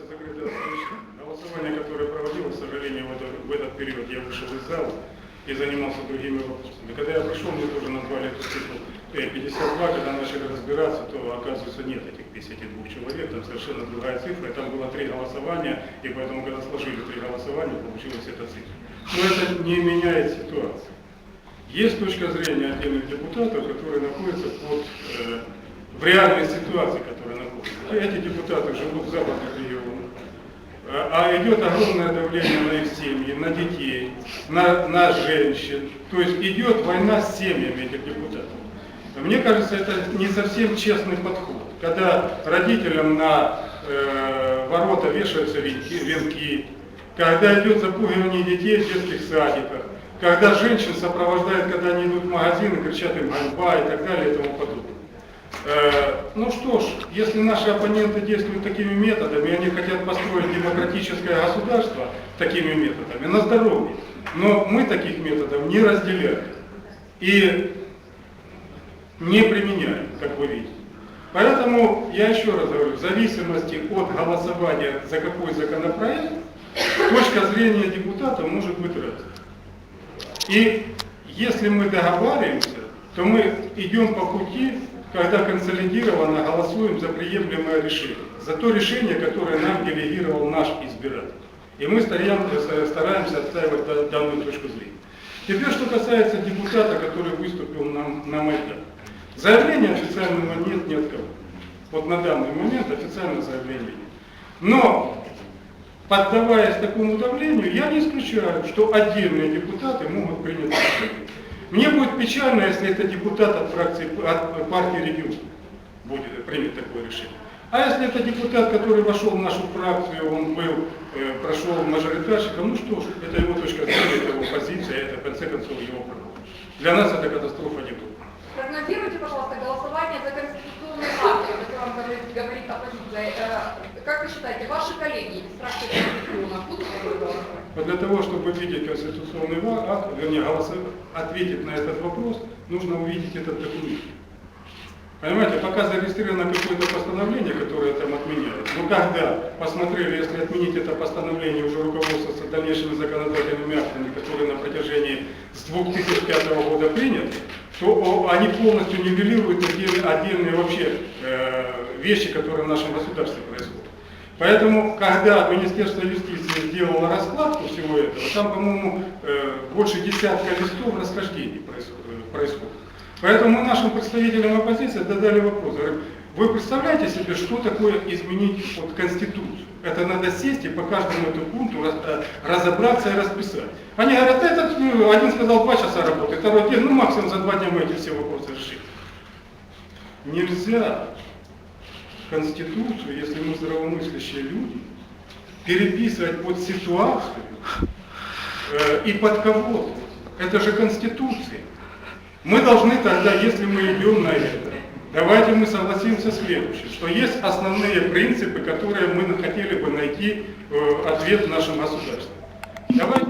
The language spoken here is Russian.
ситуация заключалась в голосовании, которое проводилось, к сожалению, вот в этот период я вышел из зала и занимался другими вопросами. Когда я пришел, мне тоже назвали эту цифру 52, когда начали разбираться, то оказывается нет этих 52 человек, там совершенно другая цифра, и там было три голосования, и поэтому, когда сложили три голосования, получилась эта цифра. Но это не меняет ситуацию. Есть точка зрения отдельных депутатов, которые находятся под, э, в реальной ситуации, находится. Эти депутаты живут в западных регионах, а а идет огромное давление на их семьи, на детей, на, на женщин. То есть идет война с семьями этих депутатов. Мне кажется, это не совсем честный подход. Когда родителям на э, ворота вешаются венки, венки, когда идет запугивание детей в детских садиках, когда женщин сопровождают, когда они идут в магазин и кричат им ганьба и так далее и тому подобное. Э, Ну что ж, если наши оппоненты действуют такими методами, они хотят построить демократическое государство такими методами, на здоровье. Но мы таких методов не разделяем и не применяем, как вы видите. Поэтому я еще раз говорю, в зависимости от голосования за какой законопроект, точка зрения депутата может быть разной. И если мы договариваемся, то мы идем по пути, когда консолидированно голосуем за приемлемое решение, за то решение, которое нам делегировал наш избиратель. И мы стараемся, стараемся отстаивать да- данную точку зрения. Теперь, что касается депутата, который выступил на, на Майдане. Заявления официального нет ни от кого. Вот на данный момент официального заявления нет. Но поддаваясь такому давлению, я не исключаю, что отдельные депутаты могут принять решение. Мне будет печально, если это депутат от фракции от партии регион будет принять такое решение. А если это депутат, который вошел в нашу фракцию, он был, э, прошел мажоритарщиком, ну что ж, это его точка зрения, это его позиция, это в конце концов его право. Для нас это катастрофа не будет. Прогнозируйте, пожалуйста, голосование за конституционные акты, о котором говорит, говорит оппозиция. Как вы считаете, ваши коллеги из фракции Конституциона будут? Вот для того, чтобы видеть конституционный акт, вернее, голоса- ответить на этот вопрос, нужно увидеть этот документ. Понимаете, пока зарегистрировано какое-то постановление, которое там отменяет, но когда посмотрели, если отменить это постановление, уже руководствоваться дальнейшими законодательными актами, которые на протяжении с 2005 года приняты, то они полностью нивелируют отдельные, отдельные вообще э, вещи, которые в нашем государстве происходят. Поэтому, когда Министерство юстиции сделало раскладку всего этого, там, по-моему, э, больше десятка листов расхождений происходит. происходит. Поэтому мы нашим представителям оппозиции задали вопрос. Вы представляете себе, что такое изменить вот, Конституцию? Это надо сесть и по каждому этому пункту э, разобраться и расписать. Они говорят, этот, ну, один сказал два часа работы, второй день, ну максимум за два дня мы эти все вопросы решим. Нельзя Конституцию, если мы здравомыслящие люди, переписывать под ситуацию э, и под кого-то. Это же Конституция. Мы должны тогда, если мы идем на это, давайте мы согласимся следующее, что есть основные принципы, которые мы хотели бы найти э, ответ в нашем государстве. Давайте